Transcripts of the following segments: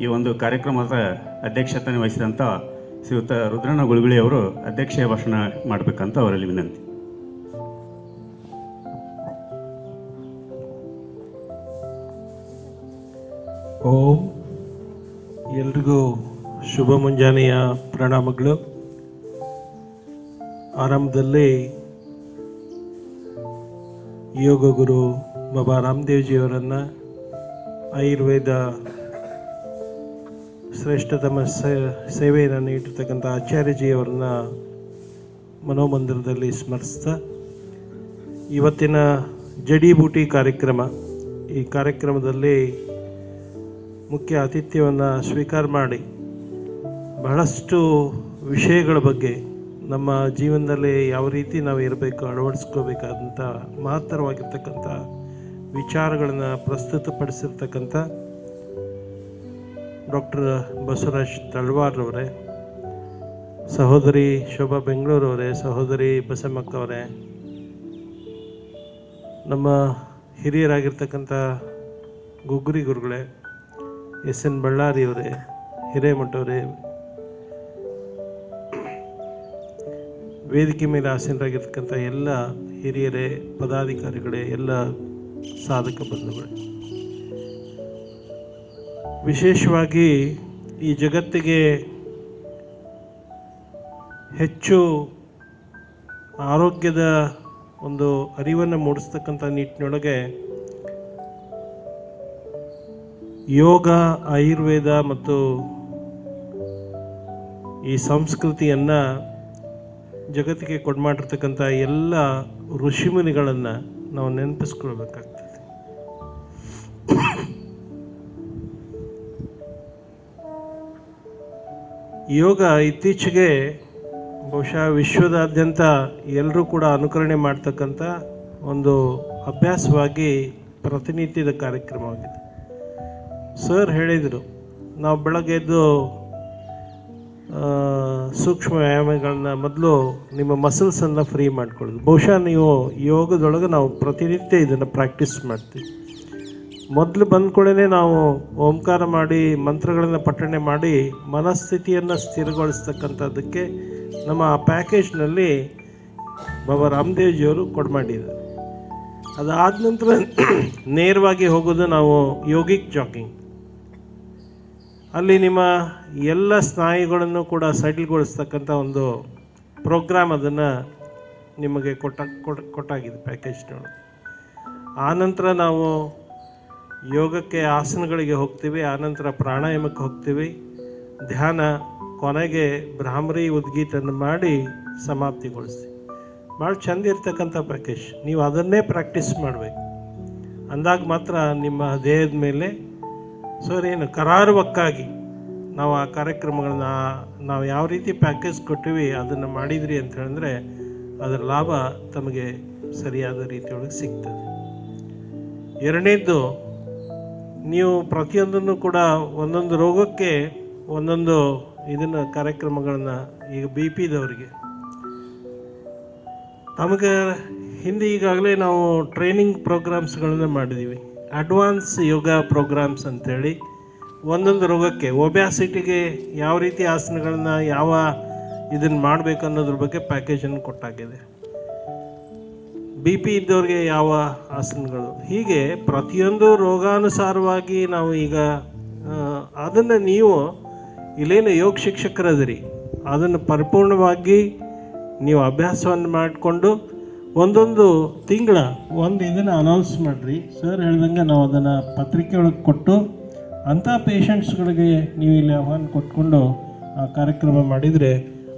ಈ ಒಂದು ಕಾರ್ಯಕ್ರಮದ ಅಧ್ಯಕ್ಷತೆ ವಹಿಸಿದಂಥ ಶ್ರೀಯುತ ರುದ್ರಣ್ಣ ಗುಳುಗುಳಿ ಅವರು ಅಧ್ಯಕ್ಷೀಯ ಭಾಷಣ ಮಾಡಬೇಕಂತ ಅವರಲ್ಲಿ ವಿನಂತಿ. ಓಂ. ಎಲ್ರಿಗೂ ಶುಭ ಮುಂಜಾನೆಯ ಪ್ರಣಾಮಗಳು. ಆರಂಭದಲ್ಲಿ ಯೋಗ ಗುರು ಬಾಬಾ ರಾಮದೇವ್ಜಿಯವರನ್ನು ಆಯುರ್ವೇದ ಶ್ರೇಷ್ಠತಮ ಸೇವೆಯನ್ನು ನೀಡಿರ್ತಕ್ಕಂಥ ಆಚಾರ್ಯಜಿಯವರನ್ನ ಮನೋಮಂದಿರದಲ್ಲಿ ಸ್ಮರಿಸ್ತಾ, ಇವತ್ತಿನ ಜಡಿಬೂಟಿ ಕಾರ್ಯಕ್ರಮ, ಈ ಕಾರ್ಯಕ್ರಮದಲ್ಲಿ ಮುಖ್ಯ ಆತಿಥ್ಯವನ್ನು ಸ್ವೀಕಾರ ಮಾಡಿ, ಬಹಳಷ್ಟು ವಿಷಯಗಳ ಬಗ್ಗೆ ನಮ್ಮ ಜೀವನದಲ್ಲಿ ಯಾವ ರೀತಿ ನಾವು ಇರಬೇಕು, ಅಳವಡಿಸ್ಕೋಬೇಕಾದಂಥ ಮಹತ್ತರವಾಗಿರ್ತಕ್ಕಂಥ ವಿಚಾರಗಳನ್ನು ಪ್ರಸ್ತುತಪಡಿಸಿರ್ತಕ್ಕಂಥ ಡಾಕ್ಟರ್ ಬಸವರಾಜ್ ತಳ್ವಾರ್ರವರೇ ಸಹೋದರಿ ಶೋಭಾ ಬೆಂಗಳೂರವರೇ ಸಹೋದರಿ ಬಸಮ್ಮಕ್ಕವರೇ ನಮ್ಮ ಹಿರಿಯರಾಗಿರ್ತಕ್ಕಂಥ ಗುಗ್ರಿ ಗುರುಗಳೇ, ಎಸ್ ಎನ್ ಬಳ್ಳಾರಿಯವರೇ ಹಿರೇಮಠವರೇ ವೇದಿಕೆ ಮೇಲೆ ಆಸೀನರಾಗಿರ್ತಕ್ಕಂಥ ಎಲ್ಲ ಹಿರಿಯರೇ, ಪದಾಧಿಕಾರಿಗಳೇ, ಎಲ್ಲ ಸಾಧಕ ಬಂಧುಗಳೇ. ವಿಶೇಷವಾಗಿ ಈ ಜಗತ್ತಿಗೆ ಹೆಚ್ಚು ಆರೋಗ್ಯದ ಒಂದು ಅರಿವನ್ನು ಮೂಡಿಸ್ತಕ್ಕಂಥ ನಿಟ್ಟಿನೊಳಗೆ ಯೋಗ, ಆಯುರ್ವೇದ ಮತ್ತು ಈ ಸಂಸ್ಕೃತಿಯನ್ನು ಜಗತ್ತಿಗೆ ಕೊಡ್ಮಾಡಿರ್ತಕ್ಕಂಥ ಎಲ್ಲ ಋಷಿಮುನಿಗಳನ್ನು ನಾವು ನೆನಪಿಸ್ಕೊಳ್ಬೇಕಾಗ್ತದೆ. ಯೋಗ ಇತ್ತೀಚೆಗೆ ಬಹುಶಃ ವಿಶ್ವದಾದ್ಯಂತ ಎಲ್ಲರೂ ಕೂಡ ಅನುಕರಣೆ ಮಾಡ್ತಕ್ಕಂಥ ಒಂದು ಅಭ್ಯಾಸವಾಗಿ ಪ್ರತಿನಿತ್ಯದ ಕಾರ್ಯಕ್ರಮವಾಗಿದೆ. ಸರ್ ಹೇಳಿದರು, ನಾವು ಬೆಳಗ್ಗೆದ್ದು ಸೂಕ್ಷ್ಮ ವ್ಯಾಯಾಮಗಳನ್ನ ಮೊದಲು ನಿಮ್ಮ ಮಸಲ್ಸನ್ನು ಫ್ರೀ ಮಾಡ್ಕೊಳ್ಳೋದು. ಬಹುಶಃ ನೀವು ಯೋಗದೊಳಗೆ ನಾವು ಪ್ರತಿನಿತ್ಯ ಇದನ್ನು ಪ್ರಾಕ್ಟೀಸ್ ಮಾಡ್ತೀವಿ. ಮೊದಲು ಬಂದ ಕೂಡಲೇ ನಾವು ಓಂಕಾರ ಮಾಡಿ, ಮಂತ್ರಗಳನ್ನು ಪಠಣೆ ಮಾಡಿ ಮನಸ್ಥಿತಿಯನ್ನು ಸ್ಥಿರಗೊಳಿಸ್ತಕ್ಕಂಥದ್ದಕ್ಕೆ ನಮ್ಮ ಆ ಪ್ಯಾಕೇಜ್ನಲ್ಲಿ ಬಾಬಾ ರಾಮದೇವ್ಜಿಯವರು ಕೊಡ್ಮಾಡಿದ್ದಾರೆ ಅದಾದ ನಂತರ ನೇರವಾಗಿ ಹೋಗೋದು ನಾವು ಯೋಗಿಕ್ ಜಾಕಿಂಗ್. ಅಲ್ಲಿ ನಿಮ್ಮ ಎಲ್ಲ ಸ್ನಾಯುಗಳನ್ನು ಕೂಡ ಸಡಿಲ್ಗೊಳಿಸ್ತಕ್ಕಂಥ ಒಂದು ಪ್ರೋಗ್ರಾಮ್ ಅದನ್ನು ನಿಮಗೆ ಕೊಟ್ಟ ಕೊಟ್ ಕೊಟ್ಟಾಗಿದೆ ಪ್ಯಾಕೇಜ್ನೊಳಗೆ. ಆನಂತರ ನಾವು ಯೋಗಕ್ಕೆ ಆಸನಗಳಿಗೆ ಹೋಗ್ತೀವಿ ಆನಂತರ ಪ್ರಾಣಾಯಾಮಕ್ಕೆ ಹೋಗ್ತೀವಿ. ಧ್ಯಾನ ಕೊನೆಗೆ ಭ್ರಾಮರಿ ಉದ್ಗೀತನ ಮಾಡಿ ಸಮಾಪ್ತಿಗೊಳಿಸಿ ಭಾಳ ಚೆಂದ ಇರ್ತಕ್ಕಂಥ ಪ್ಯಾಕೇಜ್ ನೀವು ಅದನ್ನೇ ಪ್ರಾಕ್ಟೀಸ್ ಮಾಡಬೇಕು. ಅಂದಾಗ ಮಾತ್ರ ನಿಮ್ಮ ದೇಹದ ಮೇಲೆ ಸರ್, ಏನು ಕರಾರುವಕ್ಕಾಗಿ ನಾವು ಆ ಕಾರ್ಯಕ್ರಮಗಳನ್ನ ನಾವು ಯಾವ ರೀತಿ ಪ್ಯಾಕೇಜ್ ಕೊಟ್ಟಿವಿ, ಅದನ್ನು ಮಾಡಿದ್ರಿ ಅಂತ ಹೇಳಿದ್ರೆ ಅದರ ಲಾಭ ತಮಗೆ ಸರಿಯಾದ ರೀತಿಯೊಳಗೆ ಸಿಗ್ತದೆ. ಎರಡನೇದ್ದು ನೀವು ಪ್ರತಿಯೊಂದನ್ನು ಕೂಡ ಒಂದೊಂದು ರೋಗಕ್ಕೆ ಒಂದೊಂದು ಇದನ್ನು ಕಾರ್ಯಕ್ರಮಗಳನ್ನು ಈಗ ಬಿ ಪಿದವರಿಗೆ ನಮಗೆ ಹಿಂದೆ ಈಗಾಗಲೇ ನಾವು ಟ್ರೈನಿಂಗ್ ಪ್ರೋಗ್ರಾಮ್ಸ್ಗಳನ್ನು ಮಾಡಿದ್ದೀವಿ ಅಡ್ವಾನ್ಸ್ ಯೋಗ ಪ್ರೋಗ್ರಾಮ್ಸ್ ಅಂಥೇಳಿ ಒಂದೊಂದು ರೋಗಕ್ಕೆ ಒಬ್ಯಾಸಿಟಿಗೆ ಯಾವ ರೀತಿ ಆಸನಗಳನ್ನ ಯಾವ ಇದನ್ನು ಮಾಡಬೇಕು ಅನ್ನೋದ್ರ ಬಗ್ಗೆ ಪ್ಯಾಕೇಜನ್ನು ಕೊಟ್ಟಾಗಿದೆ. ಬಿ ಪಿ ಇದ್ದವ್ರಿಗೆ ಯಾವ ಆಸನಗಳು? ಹೀಗೆ ಪ್ರತಿಯೊಂದು ರೋಗಾನುಸಾರವಾಗಿ ನಾವು ಈಗ ಅದನ್ನು ನೀವು ಇಲ್ಲೇನು ಯೋಗ ಶಿಕ್ಷಕರದಿರಿ. ಅದನ್ನು ಪರಿಪೂರ್ಣವಾಗಿ ನೀವು ಅಭ್ಯಾಸವನ್ನು ಮಾಡಿಕೊಂಡು ಒಂದೊಂದು ತಿಂಗಳ ಒಂದು ಇದನ್ನು ಅನೌನ್ಸ್ ಮಾಡಿರಿ. ಸರ್ ಹೇಳ್ದಂಗೆ ನಾವು ಅದನ್ನು ಪತ್ರಿಕೆ ಒಳಗೆ ಕೊಟ್ಟು ಅಂಥ ಪೇಷಂಟ್ಸ್ಗಳಿಗೆ ನೀವು ಇಲ್ಲಿ ಆಹ್ವಾನ ಕೊಟ್ಕೊಂಡು ಆ ಕಾರ್ಯಕ್ರಮ ಮಾಡಿದರೆ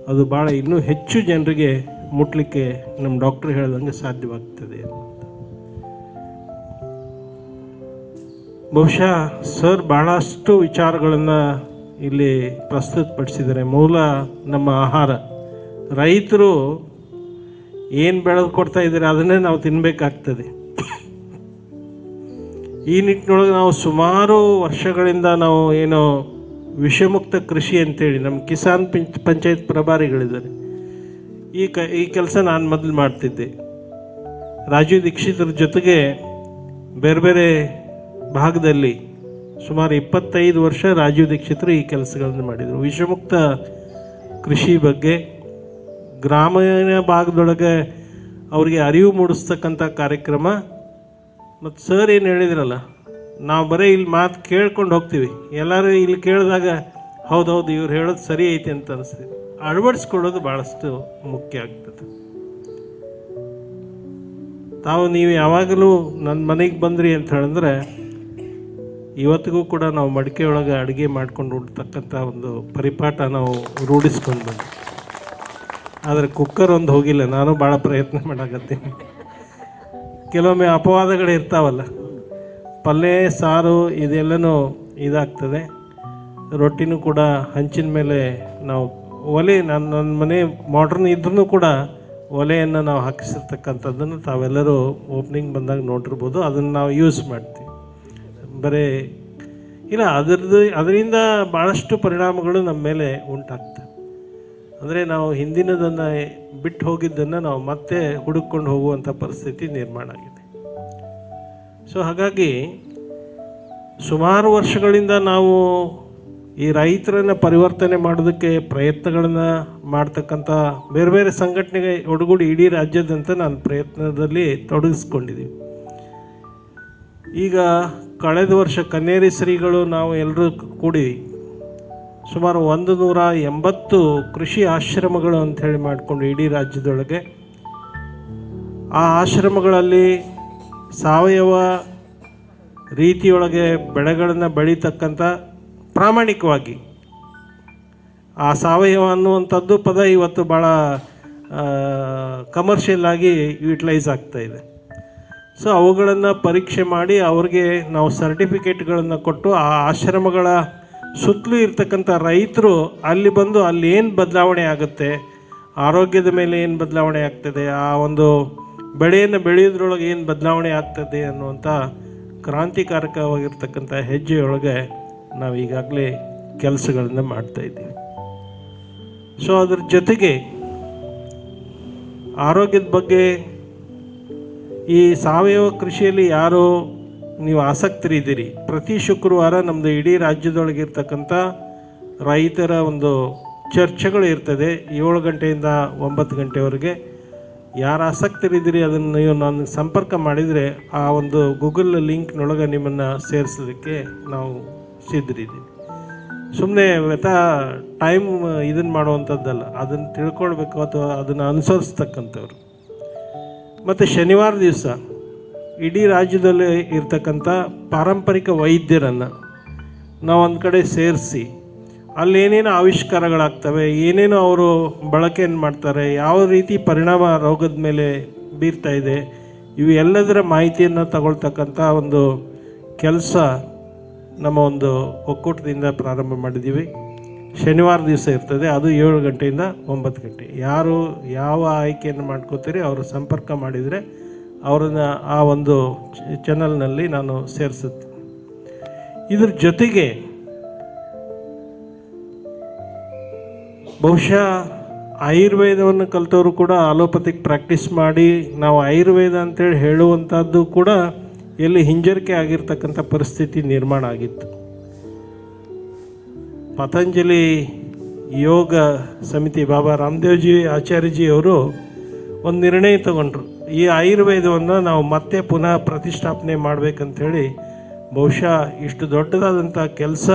ಅದು ಭಾಳ ಇನ್ನೂ ಹೆಚ್ಚು ಜನರಿಗೆ ಮುಟ್ಲಿಕ್ಕೆ ನಮ್ಮ ಡಾಕ್ಟ್ರ್ ಹೇಳ್ದಂಗೆ ಸಾಧ್ಯವಾಗ್ತದೆ ಬಹುಶಃ ಸರ್ ಭಾಳಷ್ಟು ವಿಚಾರಗಳನ್ನು ಇಲ್ಲಿ ಪ್ರಸ್ತುತಪಡಿಸಿದ್ದಾರೆ. ಮೂಲ ನಮ್ಮ ಆಹಾರ. ರೈತರು ಏನು ಬೆಳೆದು ಕೊಡ್ತಾ ಇದ್ದಾರೆ ಅದನ್ನೇ ನಾವು ತಿನ್ನಬೇಕಾಗ್ತದೆ ಈ ನಿಟ್ಟಿನೊಳಗೆ ನಾವು ಸುಮಾರು ವರ್ಷಗಳಿಂದ ನಾವು ಏನು ವಿಷಮುಕ್ತ ಕೃಷಿ ಅಂತೇಳಿ ನಮ್ಮ ಕಿಸಾನ್ ಪಂಚ್ ಪಂಚಾಯತ್ ಪ್ರಭಾರಿಗಳಿದ್ದಾರೆ. ಈ ಕ, ಈ ಕೆಲಸ ನಾನು ಮೊದಲು ಮಾಡ್ತಿದ್ದೆ. ರಾಜೀವ್ ದೀಕ್ಷಿತರ ಜೊತೆಗೆ ಬೇರೆ ಬೇರೆ ಭಾಗದಲ್ಲಿ ಸುಮಾರು ಇಪ್ಪತ್ತೈದು ವರ್ಷ ರಾಜೀವ್ ದೀಕ್ಷಿತರು ಈ ಕೆಲಸಗಳನ್ನು ಮಾಡಿದರು. ವಿಷಮುಕ್ತ ಕೃಷಿ ಬಗ್ಗೆ ಗ್ರಾಮೀಣ ಭಾಗದೊಳಗೆ ಅವರಿಗೆ ಅರಿವು ಮೂಡಿಸ್ತಕ್ಕಂಥ ಕಾರ್ಯಕ್ರಮ. ಮತ್ತು ಸರ್ ಏನು ಹೇಳಿದ್ರಲ್ಲ, ನಾವು ಬರೀ ಇಲ್ಲಿ ಮಾತು ಕೇಳ್ಕೊಂಡು ಹೋಗ್ತೀವಿ. ಎಲ್ಲರೂ ಇಲ್ಲಿ ಕೇಳಿದಾಗ ಹೌದೌದು ಇವ್ರು ಹೇಳೋದು ಸರಿ ಐತಿ ಅಂತ ಅನಿಸ್ತೀವಿ ಅಳವಡಿಸ್ಕೊಳ್ಳೋದು ಭಾಳಷ್ಟು ಮುಖ್ಯ ಆಗ್ತದೆ. ತಾವು ನೀವು ಯಾವಾಗಲೂ ನನ್ನ ಮನೆಗೆ ಬಂದ್ರಿ ಅಂತ ಹೇಳಿದ್ರೆ, ಇವತ್ತಿಗೂ ಕೂಡ ನಾವು ಮಡಿಕೆ ಒಳಗೆ ಅಡುಗೆ ಮಾಡ್ಕೊಂಡು ಉಡ್ತಕ್ಕಂಥ ಒಂದು ಪರಿಪಾಠ ನಾವು ರೂಢಿಸ್ಕೊಂಡು ಬಂದ್ವಿ. ಆದರೆ ಕುಕ್ಕರ್ ಒಂದು ಹೋಗಿಲ್ಲ, ನಾನು ಭಾಳ ಪ್ರಯತ್ನ ಮಾಡಾಕತ್ತೀನಿ. ಕೆಲವೊಮ್ಮೆ ಅಪವಾದಗಳು ಇರ್ತಾವಲ್ಲ, ಪಲ್ಯ, ಸಾರು ಇದೆಲ್ಲನೂ ಇದಾಗ್ತದೆ. ರೊಟ್ಟಿನೂ ಕೂಡ ಹಂಚಿನ ಮೇಲೆ ನಾವು ಒಲೆ ನನ್ನ ನನ್ನ ಮನೆ ಮಾಡ್ರನ್ ಇದ್ರೂ ಕೂಡ ಒಲೆಯನ್ನು ನಾವು ಹಾಕಿಸಿರ್ತಕ್ಕಂಥದ್ದನ್ನು ತಾವೆಲ್ಲರೂ ಓಪನಿಂಗ್ ಬಂದಾಗ ನೋಡಿರ್ಬೋದು. ಅದನ್ನು ನಾವು ಯೂಸ್ ಮಾಡ್ತೀವಿ. ಬರೀ, ಇಲ್ಲ, ಅದರದ್ದು, ಅದರಿಂದ ಭಾಳಷ್ಟು ಪರಿಣಾಮಗಳು ನಮ್ಮ ಮೇಲೆ ಉಂಟಾಗ್ತವೆ. ಅಂದರೆ ನಾವು ಹಿಂದಿನದನ್ನು ಬಿಟ್ಟು ಹೋಗಿದ್ದನ್ನು ನಾವು ಮತ್ತೆ ಹುಡುಕೊಂಡು ಹೋಗುವಂಥ ಪರಿಸ್ಥಿತಿ ನಿರ್ಮಾಣ ಆಗಿದೆ. ಸೊ ಹಾಗಾಗಿ ಸುಮಾರು ವರ್ಷಗಳಿಂದ ನಾವು ಈ ರೈತರನ್ನು ಪರಿವರ್ತನೆ ಮಾಡೋದಕ್ಕೆ ಪ್ರಯತ್ನಗಳನ್ನು ಮಾಡ್ತಕ್ಕಂಥ ಬೇರೆ ಬೇರೆ ಸಂಘಟನೆಗೆ ಒಡಗೂಡಿ ಇಡೀ ರಾಜ್ಯದಂತ ನಾನು ಪ್ರಯತ್ನದಲ್ಲಿ ತೊಡಗಿಸ್ಕೊಂಡಿದ್ದೀವಿ ಈಗ ಕಳೆದ ವರ್ಷ ಕನ್ನೇರಿ ಶ್ರೀಗಳು ನಾವು ಎಲ್ಲರೂ ಕೂಡಿ ಸುಮಾರು ಒಂದು ನೂರ ಎಂಬತ್ತು ಕೃಷಿ ಆಶ್ರಮಗಳು ಅಂಥೇಳಿ ಮಾಡಿಕೊಂಡು ಇಡೀ ರಾಜ್ಯದೊಳಗೆ, ಆ ಆಶ್ರಮಗಳಲ್ಲಿ ಸಾವಯವ ರೀತಿಯೊಳಗೆ ಬೆಳೆಗಳನ್ನು ಬೆಳೀತಕ್ಕಂಥ ಪ್ರಾಮಾಣಿಕವಾಗಿ. ಆ ಸಾವಯವ ಅನ್ನುವಂಥದ್ದು ಪದ ಇವತ್ತು ಭಾಳ ಕಮರ್ಷಿಯಲ್ ಆಗಿ ಯೂಟಿಲೈಸ್ ಆಗ್ತಾ ಇದೆ. ಸೊ ಅವುಗಳನ್ನು ಪರೀಕ್ಷೆ ಮಾಡಿ ಅವ್ರಿಗೆ ನಾವು ಸರ್ಟಿಫಿಕೇಟ್ಗಳನ್ನು ಕೊಟ್ಟು ಆ ಆಶ್ರಮಗಳ ಸುತ್ತಲೂ ಇರ್ತಕ್ಕಂಥ ರೈತರು ಅಲ್ಲಿ ಬಂದು ಅಲ್ಲಿ ಏನು ಬದಲಾವಣೆ ಆಗುತ್ತೆ, ಆರೋಗ್ಯದ ಮೇಲೆ ಏನು ಬದಲಾವಣೆ ಆಗ್ತದೆ, ಆ ಒಂದು ಬೆಳೆಯನ್ನು ಬೆಳೆಯೋದ್ರೊಳಗೆ ಏನು ಬದಲಾವಣೆ ಆಗ್ತದೆ ಅನ್ನುವಂಥ ಕ್ರಾಂತಿಕಾರಕವಾಗಿರ್ತಕ್ಕಂಥ ಹೆಜ್ಜೆಯೊಳಗೆ ನಾವು ಈಗಾಗಲೇ ಕೆಲಸಗಳನ್ನು ಮಾಡ್ತಾ ಇದ್ದೀವಿ. ಸೊ ಅದ್ರ ಜೊತೆಗೆ ಆರೋಗ್ಯದ ಬಗ್ಗೆ ಈ ಸಾವಯವ ಕೃಷಿಯಲ್ಲಿ ಯಾರು ನೀವು ಆಸಕ್ತರಿದ್ದೀರಿ. ಪ್ರತಿ ಶುಕ್ರವಾರ ನಮ್ಮದು ಇಡೀ ರಾಜ್ಯದೊಳಗಿರ್ತಕ್ಕಂಥ ರೈತರ ಒಂದು ಚರ್ಚೆಗಳು ಇರ್ತದೆ. ಏಳು ಗಂಟೆಯಿಂದ ಒಂಬತ್ತು ಗಂಟೆವರೆಗೆ. ಯಾರು ಆಸಕ್ತರಿದ್ದೀರಿ ಅದನ್ನು ನೀವು ನಾನು ಸಂಪರ್ಕ ಮಾಡಿದರೆ ಆ ಒಂದು ಗೂಗಲ್ ಲಿಂಕ್ನೊಳಗೆ ನಿಮ್ಮನ್ನು ಸೇರಿಸೋದಕ್ಕೆ ನಾವು ಸಿದ್ಧರಿದ್ದೀವಿ ಸುಮ್ಮನೆ ವ್ಯಥ ಟೈಮ್ ಇದನ್ನು ಮಾಡುವಂಥದ್ದಲ್ಲ ಅದನ್ನು ತಿಳ್ಕೊಳ್ಬೇಕು ಅಥವಾ ಅದನ್ನು ಅನುಸರಿಸ್ತಕ್ಕಂಥವ್ರು. ಮತ್ತು ಶನಿವಾರ ದಿವಸ ಇಡೀ ರಾಜ್ಯದಲ್ಲಿ ಇರ್ತಕ್ಕಂಥ ಪಾರಂಪರಿಕ ವೈದ್ಯರನ್ನು ನಾವು ಒಂದು ಕಡೆ ಸೇರಿಸಿ ಅಲ್ಲೇನೇನು ಆವಿಷ್ಕಾರಗಳಾಗ್ತವೆ, ಏನೇನು ಅವರು ಬಳಕೆಯನ್ನು ಮಾಡ್ತಾರೆ, ಯಾವ ರೀತಿ ಪರಿಣಾಮ ರೋಗದ ಮೇಲೆ ಬೀರ್ತಾ ಇದೆ ಇವು ಎಲ್ಲದರ ಮಾಹಿತಿಯನ್ನು ತಗೊಳ್ತಕ್ಕಂಥ ಒಂದು ಕೆಲಸ ನಮ್ಮ ಒಂದು ಒಕ್ಕೂಟದಿಂದ ಪ್ರಾರಂಭ ಮಾಡಿದ್ದೀವಿ. ಶನಿವಾರ ದಿವಸ ಇರ್ತದೆ, ಅದು ಏಳು ಗಂಟೆಯಿಂದ ಒಂಬತ್ತು ಗಂಟೆ. ಯಾರು ಯಾವ ಆಯ್ಕೆಯನ್ನು ಮಾಡ್ಕೋತೀರಿ, ಅವರು ಸಂಪರ್ಕ ಮಾಡಿದರೆ ಅವರನ್ನು ಆ ಒಂದು ಚಾನಲ್ನಲ್ಲಿ ನಾನು ಸೇರಿಸುತ್ತೆ. ಇದ್ರ ಜೊತೆಗೆ ಬಹುಶಃ ಆಯುರ್ವೇದವನ್ನು ಕಲಿತವರು ಕೂಡ ಅಲೋಪತಿಕ್ ಪ್ರಾಕ್ಟೀಸ್ ಮಾಡಿ, ನಾವು ಆಯುರ್ವೇದ ಅಂತೇಳಿ ಹೇಳುವಂಥದ್ದು ಕೂಡ ಎಲ್ಲಿ ಹಿಂಜರಿಕೆ ಆಗಿರ್ತಕ್ಕಂಥ ಪರಿಸ್ಥಿತಿ ನಿರ್ಮಾಣ ಆಗಿತ್ತು. ಪತಂಜಲಿ ಯೋಗ ಸಮಿತಿ ಬಾಬಾ ರಾಮದೇವ್ಜಿ ಆಚಾರ್ಯಜಿ ಅವರು ಒಂದು ನಿರ್ಣಯ ತಗೊಂಡ್ರು. ಈ ಆಯುರ್ವೇದವನ್ನು ನಾವು ಮತ್ತೆ ಪುನಃ ಪ್ರತಿಷ್ಠಾಪನೆ ಮಾಡಬೇಕಂಥೇಳಿ ಬಹುಶಃ ಇಷ್ಟು ದೊಡ್ಡದಾದಂಥ ಕೆಲಸ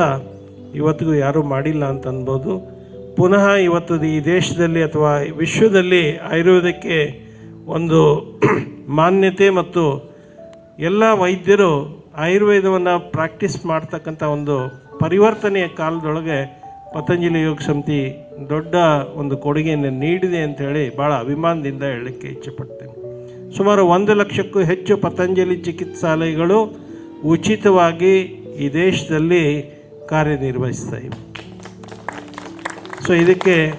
ಇವತ್ತಿಗೂ ಯಾರೂ ಮಾಡಿಲ್ಲ ಅಂತ ಅನ್ಬೋದು. ಪುನಃ ಇವತ್ತು ಈ ದೇಶದಲ್ಲಿ ಅಥವಾ ವಿಶ್ವದಲ್ಲಿ ಆಯುರ್ವೇದಕ್ಕೆ ಒಂದು ಮಾನ್ಯತೆ ಮತ್ತು ಎಲ್ಲ ವೈದ್ಯರು ಆಯುರ್ವೇದವನ್ನು ಪ್ರಾಕ್ಟೀಸ್ ಮಾಡ್ತಕ್ಕಂಥ ಒಂದು ಪರಿವರ್ತನೆಯ ಕಾಲದೊಳಗೆ ಪತಂಜಲಿ ಯೋಗ ಸಮಿತಿ ದೊಡ್ಡ ಒಂದು ಕೊಡುಗೆಯನ್ನು ನೀಡಿದೆ ಅಂಥೇಳಿ ಭಾಳ ಅಭಿಮಾನದಿಂದ ಹೇಳಲಿಕ್ಕೆ ಇಚ್ಛೆಪಡ್ತೇನೆ. ಸುಮಾರು ಒಂದು ಲಕ್ಷಕ್ಕೂ ಹೆಚ್ಚು ಪತಂಜಲಿ ಚಿಕಿತ್ಸಾಲಯಗಳು ಉಚಿತವಾಗಿ ಈ ದೇಶದಲ್ಲಿ ಕಾರ್ಯನಿರ್ವಹಿಸ್ತಾ ಇವೆ. ಸೊ ಇದಕ್ಕೆ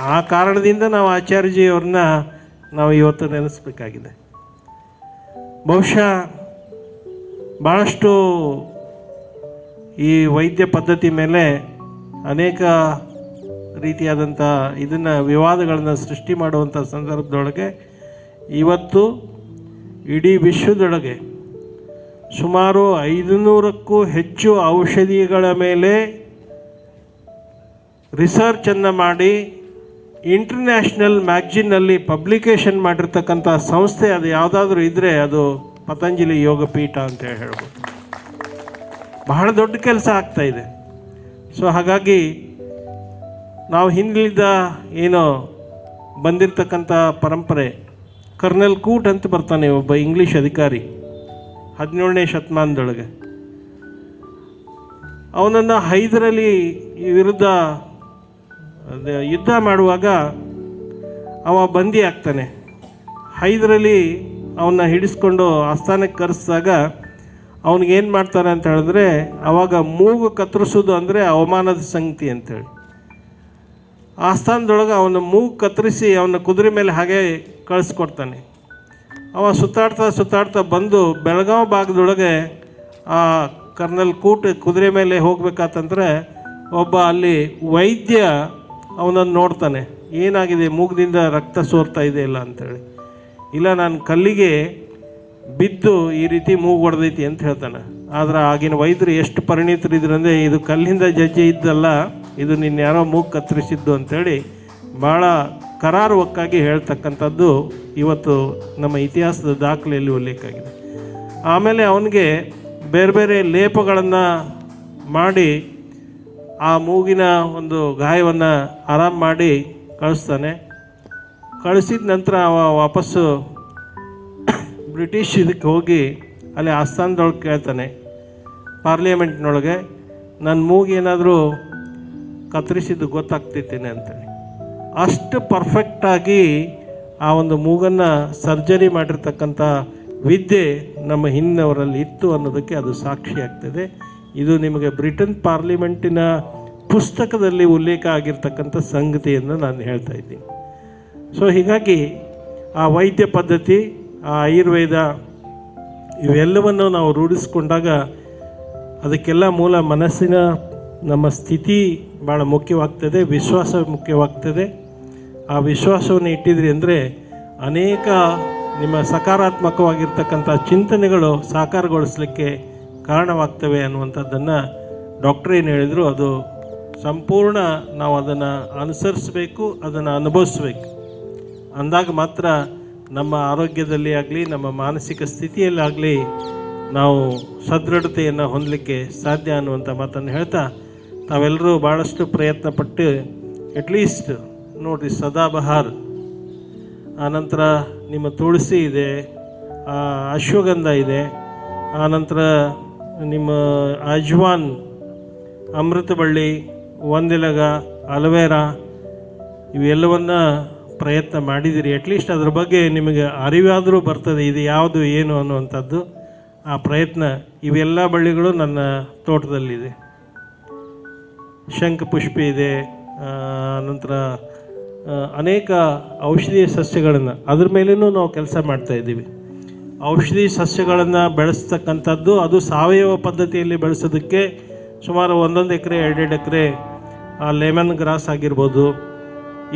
ಆ ಕಾರಣದಿಂದ ನಾವು ಆಚಾರ್ಯಜಿಯವ್ರನ್ನ ನಾವು ಇವತ್ತು ನೆನೆಸ್ಬೇಕಾಗಿದೆ. ಬಹುಶಃ ಭಾಳಷ್ಟು ಈ ವೈದ್ಯ ಪದ್ಧತಿ ಮೇಲೆ ಅನೇಕ ರೀತಿಯಾದಂಥ ಇದನ್ನು ವಿವಾದಗಳನ್ನು ಸೃಷ್ಟಿ ಮಾಡುವಂಥ ಸಂದರ್ಭದೊಳಗೆ ಇವತ್ತು ಇಡೀ ವಿಶ್ವದೊಳಗೆ ಸುಮಾರು ಐದುನೂರಕ್ಕೂ ಹೆಚ್ಚು ಔಷಧಿಗಳ ಮೇಲೆ ರಿಸರ್ಚನ್ನು ಮಾಡಿ ಇಂಟರ್ನ್ಯಾಷನಲ್ ಮ್ಯಾಗ್ಜಿನ್ನಲ್ಲಿ ಪಬ್ಲಿಕೇಶನ್ ಮಾಡಿರ್ತಕ್ಕಂಥ ಸಂಸ್ಥೆ ಅದು ಯಾವುದಾದ್ರೂ ಇದ್ದರೆ ಅದು ಪತಂಜಲಿ ಯೋಗ ಪೀಠ ಅಂತ ಹೇಳ್ಬೋದು. ಬಹಳ ದೊಡ್ಡ ಕೆಲಸ ಆಗ್ತಾ ಇದೆ. ಸೊ ಹಾಗಾಗಿ ನಾವು ಹಿಂದಿದ್ದ ಏನೋ ಬಂದಿರತಕ್ಕಂಥ ಪರಂಪರೆ, ಕರ್ನಲ್ ಕೂಟ್ ಅಂತ ಬರ್ತಾನೆ ಒಬ್ಬ ಇಂಗ್ಲೀಷ್ ಅಧಿಕಾರಿ, ಹದಿನೇಳನೇ ಶತಮಾನದೊಳಗೆ. ಅವನನ್ನು ಹೈದರಲಿ ವಿರುದ್ಧ ಯುದ್ಧ ಮಾಡುವಾಗ ಅವ ಬಂದಿ ಆಗ್ತಾನೆ. ಹೈದರಲ್ಲಿ ಅವನ್ನ ಹಿಡಿಸ್ಕೊಂಡು ಆಸ್ಥಾನಕ್ಕೆ ಕರೆಸಿದಾಗ ಅವನಿಗೇನು ಮಾಡ್ತಾರೆ ಅಂತ ಹೇಳಿದ್ರೆ, ಅವಾಗ ಮೂಗು ಕತ್ತರಿಸೋದು ಅಂದರೆ ಅವಮಾನದ ಸಂಗತಿ ಅಂತೇಳಿ. ಆಸ್ಥಾನದೊಳಗೆ ಅವನ ಮೂಗು ಕತ್ತರಿಸಿ ಅವನ ಕುದುರೆ ಮೇಲೆ ಹಾಗೆ ಕಳಿಸ್ಕೊಡ್ತಾನೆ. ಅವ ಸುತ್ತಾಡ್ತಾ ಸುತ್ತಾಡ್ತಾ ಬಂದು ಬೆಳಗಾವಿ ಭಾಗದೊಳಗೆ ಆ ಕರ್ನಲ್ ಕೂಟ ಕುದುರೆ ಮೇಲೆ ಹೋಗ್ಬೇಕಾತಂದ್ರೆ, ಒಬ್ಬ ಅಲ್ಲಿ ವೈದ್ಯ ಅವನನ್ನು ನೋಡ್ತಾನೆ, ಏನಾಗಿದೆ, ಮೂಗದಿಂದ ರಕ್ತ ಸೋರ್ತಾ ಇದೆ ಇಲ್ಲ ಅಂತೇಳಿ. ಇಲ್ಲ, ನಾನು ಕಲ್ಲಿಗೆ ಬಿದ್ದು ಈ ರೀತಿ ಮೂಗು ಹೊಡೆದೈತಿ ಅಂತ ಹೇಳ್ತಾನೆ. ಆದ್ರೆ ಆಗಿನ ವೈದ್ಯರು ಎಷ್ಟು ಪರಿಣಿತರಿದ್ರು ಅಂದರೆ ಇದು ಕಲ್ಲಿಂದ ಜಜ್ಜೆ ಇದ್ದಲ್ಲ, ಇದು ನಿನ್ನ ಯಾರೋ ಮೂಗು ಕತ್ತರಿಸಿದ್ದು ಅಂಥೇಳಿ ಭಾಳ ಕರಾರುವಕ್ಕಾಗಿ ಹೇಳ್ತಕ್ಕಂಥದ್ದು ಇವತ್ತು ನಮ್ಮ ಇತಿಹಾಸದ ದಾಖಲೆಯಲ್ಲಿ ಉಲ್ಲೇಖ ಆಗಿದೆ ಆಮೇಲೆ ಅವನಿಗೆ ಬೇರೆ ಬೇರೆ ಲೇಪಗಳನ್ನು ಮಾಡಿ ಆ ಮೂಗಿನ ಒಂದು ಗಾಯವನ್ನು ಆರಾಮ ಮಾಡಿ ಕಳಿಸ್ತಾನೆ. ಕಳಿಸಿದ ನಂತರ ಅವ ವಾಪಸ್ಸು ಬ್ರಿಟಿಷ್ ಇದಕ್ಕೆ ಹೋಗಿ ಅಲ್ಲಿ ಆಸ್ಥಾನದೊಳಗೆ ಕೇಳ್ತಾನೆ. ಪಾರ್ಲಿಮೆಂಟ್ನೊಳಗೆ ನನ್ನ ಮೂಗೇನಾದರೂ ಕತ್ತರಿಸಿದ್ದು ಗೊತ್ತಾಗ್ತಿತ್ತೇನೆ ಅಂತೇಳಿ. ಅಷ್ಟು ಪರ್ಫೆಕ್ಟಾಗಿ ಆ ಒಂದು ಮೂಗನ್ನು ಸರ್ಜರಿ ಮಾಡಿರ್ತಕ್ಕಂಥ ವಿದ್ಯೆ ನಮ್ಮ ಹಿಂದಿನವರಲ್ಲಿ ಇತ್ತು ಅನ್ನೋದಕ್ಕೆ ಅದು ಸಾಕ್ಷಿ ಆಗ್ತದೆ. ಇದು ನಿಮಗೆ ಬ್ರಿಟನ್ ಪಾರ್ಲಿಮೆಂಟಿನ ಪುಸ್ತಕದಲ್ಲಿ ಉಲ್ಲೇಖ ಆಗಿರ್ತಕ್ಕಂಥ ಸಂಗತಿಯನ್ನು ನಾನು ಹೇಳ್ತಾ ಇದ್ದೀನಿ. ಸೊ ಹೀಗಾಗಿ ಆ ವೈದ್ಯ ಪದ್ಧತಿ, ಆ ಆಯುರ್ವೇದ ಇವೆಲ್ಲವನ್ನು ನಾವು ರೂಢಿಸ್ಕೊಂಡಾಗ ಅದಕ್ಕೆಲ್ಲ ಮೂಲ ಮನಸ್ಸಿನ ನಮ್ಮ ಸ್ಥಿತಿ ಭಾಳ ಮುಖ್ಯವಾಗ್ತದೆ, ವಿಶ್ವಾಸ ಮುಖ್ಯವಾಗ್ತದೆ. ಆ ವಿಶ್ವಾಸವನ್ನು ಇಟ್ಟಿದ್ರಿ ಅಂದರೆ ಅನೇಕ ನಿಮ್ಮ ಸಕಾರಾತ್ಮಕವಾಗಿರ್ತಕ್ಕಂಥ ಚಿಂತನೆಗಳು ಸಾಕಾರಗೊಳಿಸಲಿಕ್ಕೆ ಕಾರಣವಾಗ್ತವೆ ಅನ್ನುವಂಥದ್ದನ್ನು ಡಾಕ್ಟ್ರ್ ಏನು ಹೇಳಿದರು, ಅದು ಸಂಪೂರ್ಣ ನಾವು ಅದನ್ನು ಅನುಸರಿಸಬೇಕು, ಅದನ್ನು ಅನುಭವಿಸ್ಬೇಕು. ಅಂದಾಗ ಮಾತ್ರ ನಮ್ಮ ಆರೋಗ್ಯದಲ್ಲಿ ಆಗಲಿ, ನಮ್ಮ ಮಾನಸಿಕ ಸ್ಥಿತಿಯಲ್ಲಾಗಲಿ ನಾವು ಸದೃಢತೆಯನ್ನು ಹೊಂದಲಿಕ್ಕೆ ಸಾಧ್ಯ ಅನ್ನುವಂಥ ಮಾತನ್ನು ಹೇಳ್ತಾ ತಾವೆಲ್ಲರೂ ಭಾಳಷ್ಟು ಪ್ರಯತ್ನ ಪಟ್ಟು ಅಟ್ಲೀಸ್ಟ್ ನೋಡಿರಿ ಸದಾಬಹಾರ್. ಆನಂತರ ನಿಮ್ಮ ತುಳಸಿ ಇದೆ ಅಶ್ವಗಂಧ ಇದೆ ಆನಂತರ ನಿಮ್ಮ ಅಜ್ವಾನ್ ಅಮೃತ ಬಳ್ಳಿ ಒಂದೆಲಗ, ಅಲವೇರಾ, ಇವೆಲ್ಲವನ್ನು ಪ್ರಯತ್ನ ಮಾಡಿದಿರಿ. ಅಟ್ಲೀಸ್ಟ್ ಅದ್ರ ಬಗ್ಗೆ ನಿಮಗೆ ಅರಿವಾದರೂ ಬರ್ತದೆ, ಇದು ಯಾವುದು, ಏನು ಅನ್ನುವಂಥದ್ದು. ಆ ಪ್ರಯತ್ನ ಇವೆಲ್ಲ ಬಳ್ಳಿಗಳು ನನ್ನ ತೋಟದಲ್ಲಿದೆ. ಶಂಖಪುಷ್ಪಿ ಇದೆ ನಂತರ ಅನೇಕ ಔಷಧೀಯ ಸಸ್ಯಗಳನ್ನು ಅದ್ರ ಮೇಲೇನೂ ನಾವು ಕೆಲಸ ಮಾಡ್ತಾ ಇದ್ದೀವಿ. ಔಷಧಿ ಸಸ್ಯಗಳನ್ನು ಬೆಳೆಸ್ತಕ್ಕಂಥದ್ದು ಅದು ಸಾವಯವ ಪದ್ಧತಿಯಲ್ಲಿ ಬೆಳೆಸೋದಕ್ಕೆ ಸುಮಾರು ಒಂದೊಂದು ಎಕರೆ, ಎರಡೆರಡು ಎಕರೆ ಲೆಮನ್ ಗ್ರಾಸ್ ಆಗಿರ್ಬೋದು.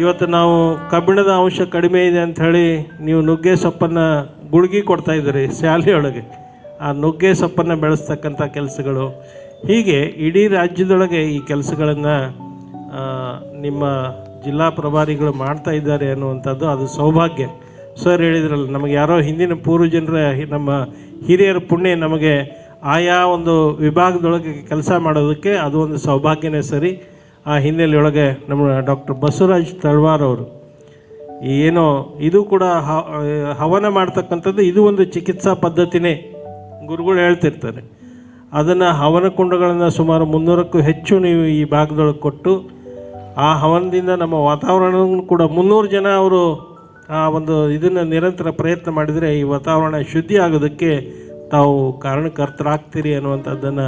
ಇವತ್ತು ನಾವು ಕಬ್ಬಿಣದ ಅಂಶ ಕಡಿಮೆ ಇದೆ ಅಂತ ಹೇಳಿ ನೀವು ನುಗ್ಗೆ ಸೊಪ್ಪನ್ನು ಗುಳ್ಗಿ ಕೊಡ್ತಾ ಇದ್ದೀರಿ ಶಾಲೆಯೊಳಗೆ ಆ ನುಗ್ಗೆ ಸೊಪ್ಪನ್ನು ಬೆಳೆಸ್ತಕ್ಕಂಥ ಕೆಲಸಗಳು. ಹೀಗೆ ಇಡೀ ರಾಜ್ಯದೊಳಗೆ ಈ ಕೆಲಸಗಳನ್ನು ನಿಮ್ಮ ಜಿಲ್ಲಾ ಪ್ರಭಾರಿಗಳು ಮಾಡ್ತಾ ಇದ್ದಾರೆ ಅನ್ನುವಂಥದ್ದು ಅದು ಸೌಭಾಗ್ಯ. ಸರ್ ಹೇಳಿದ್ರಲ್ಲ, ನಮಗೆ ಯಾರೋ ಹಿಂದಿನ ಪೂರ್ವಜನರ ನಮ್ಮ ಹಿರಿಯರ ಪುಣ್ಯ ನಮಗೆ ಆಯಾ ಒಂದು ವಿಭಾಗದೊಳಗೆ ಕೆಲಸ ಮಾಡೋದಕ್ಕೆ ಅದು ಒಂದು ಸೌಭಾಗ್ಯನೇ ಸರಿ. ಆ ಹಿನ್ನೆಲೆಯೊಳಗೆ ನಮ್ಮ ಡಾಕ್ಟರ್ ಬಸವರಾಜ್ ತಳ್ವಾರ್ ಅವರು ಏನೋ ಇದು ಕೂಡ ಹವನ ಮಾಡ್ತಕ್ಕಂಥದ್ದು ಇದು ಒಂದು ಚಿಕಿತ್ಸಾ ಪದ್ಧತಿನೇ ಗುರುಗಳು ಹೇಳ್ತಿರ್ತಾರೆ. ಅದನ್ನು ಹವನ ಕುಂಡಗಳನ್ನು ಸುಮಾರು ಮುನ್ನೂರಕ್ಕೂ ಹೆಚ್ಚು ನೀವು ಈ ಭಾಗದೊಳಗೆ ಕೊಟ್ಟು, ಆ ಹವನದಿಂದ ನಮ್ಮ ವಾತಾವರಣವನ್ನು ಕೂಡ ಮುನ್ನೂರು ಜನ ಅವರು ಆ ಒಂದು ಇದನ್ನು ನಿರಂತರ ಪ್ರಯತ್ನ ಮಾಡಿದರೆ ಈ ವಾತಾವರಣ ಶುದ್ಧಿ ಆಗೋದಕ್ಕೆ ತಾವು ಕಾರಣಕರ್ತರಾಗ್ತೀರಿ ಅನ್ನುವಂಥದ್ದನ್ನು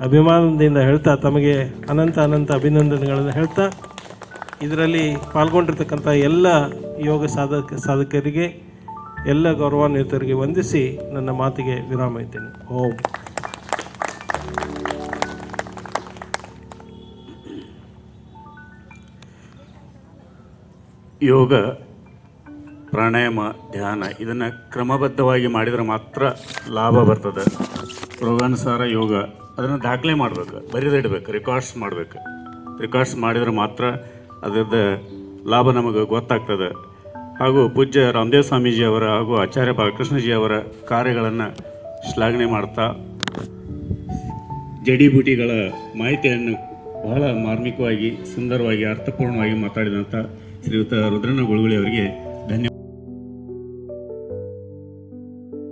ಅಭಿಮಾನದಿಂದ ಹೇಳ್ತಾ ತಮಗೆ ಅನಂತ ಅನಂತ ಅಭಿನಂದನೆಗಳನ್ನು ಹೇಳ್ತಾ ಇದರಲ್ಲಿ ಪಾಲ್ಗೊಂಡಿರ್ತಕ್ಕಂಥ ಎಲ್ಲ ಯೋಗ ಸಾಧಕ ಸಾಧಕರಿಗೆ, ಎಲ್ಲ ಗೌರವಾನ್ವಿತರಿಗೆ ವಂದಿಸಿ ನನ್ನ ಮಾತಿಗೆ ವಿರಾಮ ಇದ್ದೇನೆ ಓಂ. ಯೋಗ ಪ್ರಾಣಾಯಾಮ, ಧ್ಯಾನ ಇದನ್ನು ಕ್ರಮಬದ್ಧವಾಗಿ ಮಾಡಿದರೆ ಮಾತ್ರ ಲಾಭ ಬರ್ತದೆ. ರೋಗಾನುಸಾರ ಯೋಗ, ಅದನ್ನು ದಾಖಲೆ ಮಾಡಬೇಕು ಬರೆದಿಡಬೇಕು ರೆಕಾರ್ಡ್ಸ್ ಮಾಡಬೇಕು. ರೆಕಾರ್ಡ್ಸ್ ಮಾಡಿದರೆ ಮಾತ್ರ ಅದರದ ಲಾಭ ನಮಗೆ ಗೊತ್ತಾಗ್ತದೆ. ಹಾಗೂ ಪೂಜ್ಯ ರಾಮದೇವ್ ಸ್ವಾಮೀಜಿ ಅವರ ಹಾಗೂ ಆಚಾರ್ಯ ಬಾಲಕೃಷ್ಣಜಿ ಅವರ ಕಾರ್ಯಗಳನ್ನು ಶ್ಲಾಘನೆ ಮಾಡ್ತಾ ಜಡಿಬೂಟಿಗಳ ಮಾಹಿತಿಯನ್ನು ಬಹಳ ಮಾರ್ಮಿಕವಾಗಿ, ಸುಂದರವಾಗಿ, ಅರ್ಥಪೂರ್ಣವಾಗಿ ಮಾತಾಡಿದಂಥ ಶ್ರೀಯುತ ರುದ್ರನ ಗುಳುಗುಳಿ ಅವರಿಗೆ